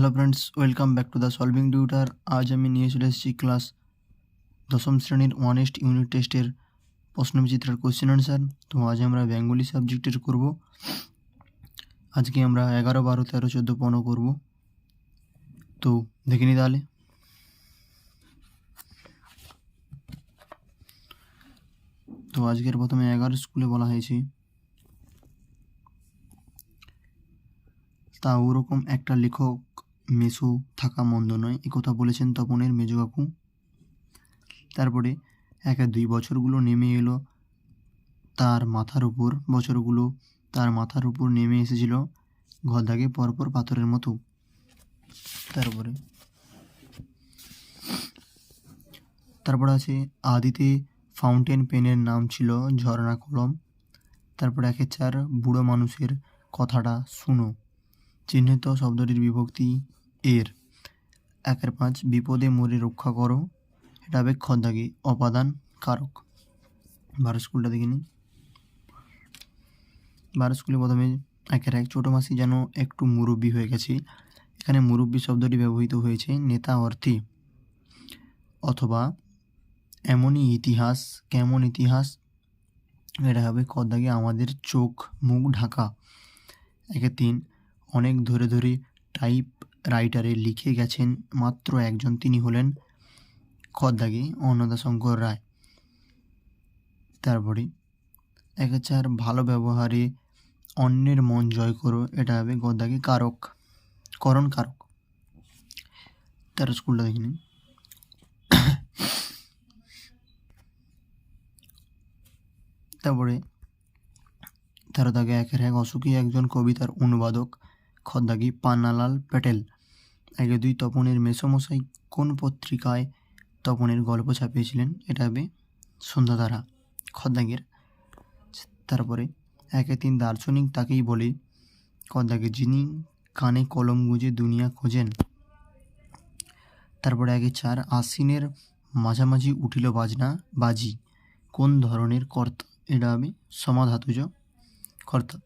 Hello friends welcome back to the solving tutor আজ আমি নিয়ে চলে এসেছি ক্লাস দশম শ্রেণির অনেস্ট ইউনিট টেস্টের প্রশ্নবিচিত্রার কোশ্চেন আনসার তো আজ আমরা বেঙ্গলি সাবজেক্টের করব। আজকে আমরা এগারো, বারো, তেরো, চোদ্দ, পনেরো করব। তো দেখে নি তাহলে। তো আজকের প্রথমে এগারো স্কুলে বলা হয়েছে। তা ওরকম একটা লেখক মেসো থাকা মন্দ নয়। একথা বলেছেন তপনের মেজো কাকু তারপরে একে দুই বছরগুলো নেমে এলো তার মাথার উপর। বছরগুলো তার মাথার উপর নেমে এসেছিল গদাগে পরপর পাথরের মতো। তারপরে তারপর আছে আদিতে ফাউন্টেন পেনের নাম ছিল ঝর্ণা কলম। তারপরে একে চার বুড়ো মানুষের কথাটা শুনো। চিহ্নিত শব্দটির বিভক্তি এর একের পাঁচ বিপদে মরে রক্ষা করো। এটা হবে খদ্দাগি অপাদান কারক। বারো স্কুলটা দেখে নিই। বারো স্কুলে প্রথমে একের এক ছোটো মাসি যেন একটু মুরব্বী হয়ে গেছে। এখানে মুরব্বী শব্দটি ব্যবহৃত হয়েছে নেতা অর্থে। অথবা এমনই ইতিহাস, কেমন ইতিহাস? এটা হবে খদ্দাগে আমাদের চোখ মুখ ঢাকা। একে তিন, অনেক ধরে ধরে টাইপ রাইটারে লিখে গেছেন মাত্র একজন, তিনি হলেন খদ্দাগে অন্নদাশঙ্কর রায়। তারপরে এক চার ভালো ব্যবহারে অন্যের মন জয় করো, এটা হবে গদ্দাগে কারক, করণ কারক। তেরো স্কুলটা দেখে নিন। তারপরে তারা তাকে একের এক, অসুখী একজন কবিতার অনুবাদক। খদ্দাগি, পান্নালাল প্যাটেল। একে দুই তপনের মেসমশাই কোন পত্রিকায় তপনের গল্প ছাপিয়েছিলেন, এটা হবে সন্ধ্যাধারা, খদ্দাগের। তারপরে একে তিন দার্শনিক তাকেই বলে, খদ্দাগে, যিনি কানে কলম গুঁজে দুনিয়া খোঁজেন। তারপরে আগে চার আশ্বিনের মাঝামাঝি উঠিল বাজনা, বাজি, কোন ধরনের কর্তা, এটা হবে সমাধাতুজ কর্তা।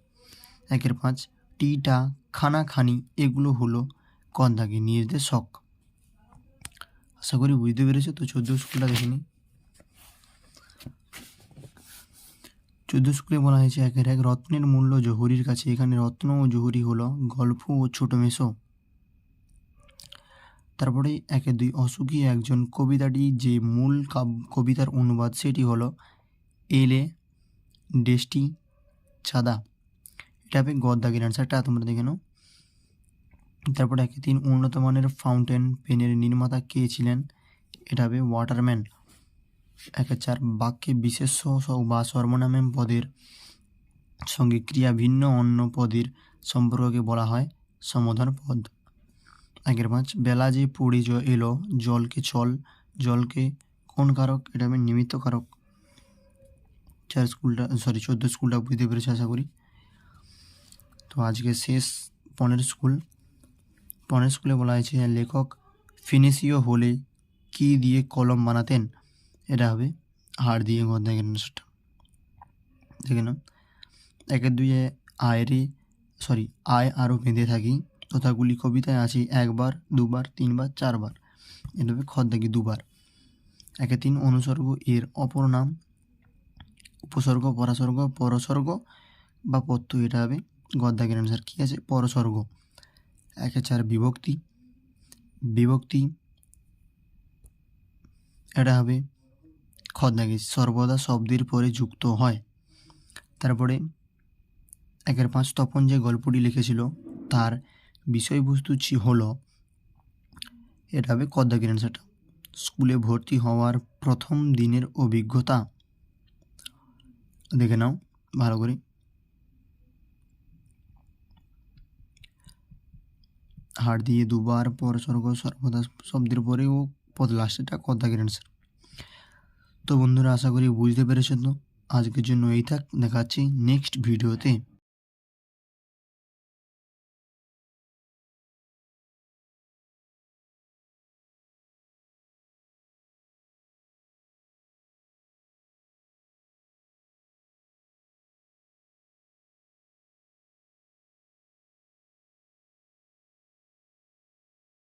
একের পাঁচ টিটা খানা খানি এগুলো হলো কন্দাকে নির্দেশক আশা করি বুঝতে পেরেছ, তো চোদ্দ স্কুলটা দেখিনি চোদ্দ স্কুলে বলা হয়েছে একের এক রত্নের মূল্য জহুরির কাছে। এখানে রত্ন ও জহুরি হলো গল্প ও ছোট মেসো। তারপরে একে দুই অসুখী একজন কবিতাটি যে মূল কবিতার অনুবাদ, সেটি হলো এলে ডেস্টি চাঁদা। হবে গদ্দাগের অ্যান্সারটা তোমরা দেখে নাও। তারপরে একে তিন উন্নত মানের ফাউন্টেন পেনের নির্মাতা কে ছিলেন? এটা হবে ওয়াটারম্যান। একে চার বাক্যে বিশেষ্য বা সর্বনামে পদের সঙ্গে ক্রিয়া ভিন্ন অন্য পদের সম্পর্ককে বলা হয় সমাধান পদ। একের পাঁচ, বেলা যে পড়ে জ এলো, জলকে চল, জলকে কোন কারক? এটা হবে নিমিত্ত কারক। চার স্কুলটা সরি চোদ্দ স্কুলটা বুঝতে পেরেছি আশা করি। তো আজকে শেষ পনেরো স্কুল। পনেরো স্কুলে বলা হয়েছে, লেখক ফিনিশিও হলে কি দিয়ে কলম বানাতেন? এটা হবে হাড় দিয়ে সেটা দেখে নাও। একের দুইয়ে আয়েরে সরি আয় আরও বেঁধে থাকি, তথাগুলি কবিতায় আছে একবার, দুবার, তিনবার, চারবার। এটা হবে খদ্দাগি দুবার। একে তিন অনুসর্গ, এর অপর নাম উপসর্গ, পরাসর্গ, পরসর্গ বা পত্য এটা হবে গদ্দাগের অ্যান্সার কী আছে? পরসর্গ একে চার বিভক্তি। বিভক্তি এটা হবে খদ্দাগে সর্বদা শব্দের পরে যুক্ত হয়। তারপরে একের পাঁচ তপন যে গল্পটি লিখেছিল, তার বিষয়বস্তু হল, এটা হবে কদ্দাগের অ্যান্সারটা স্কুলে ভর্তি হওয়ার প্রথম দিনের অভিজ্ঞতা। দেখে নাও, ভালো করে। হাড় দিয়ে দুবার পর স্বর্গ সর্বদা শব্দের পরে পরেও পদ লাস্টেটা গেলেন স্যার তো বন্ধুরা, আশা করি বুঝতে পেরেছেন। তো আজকের জন্য এই থাক। দেখাচ্ছি নেক্সট ভিডিওতে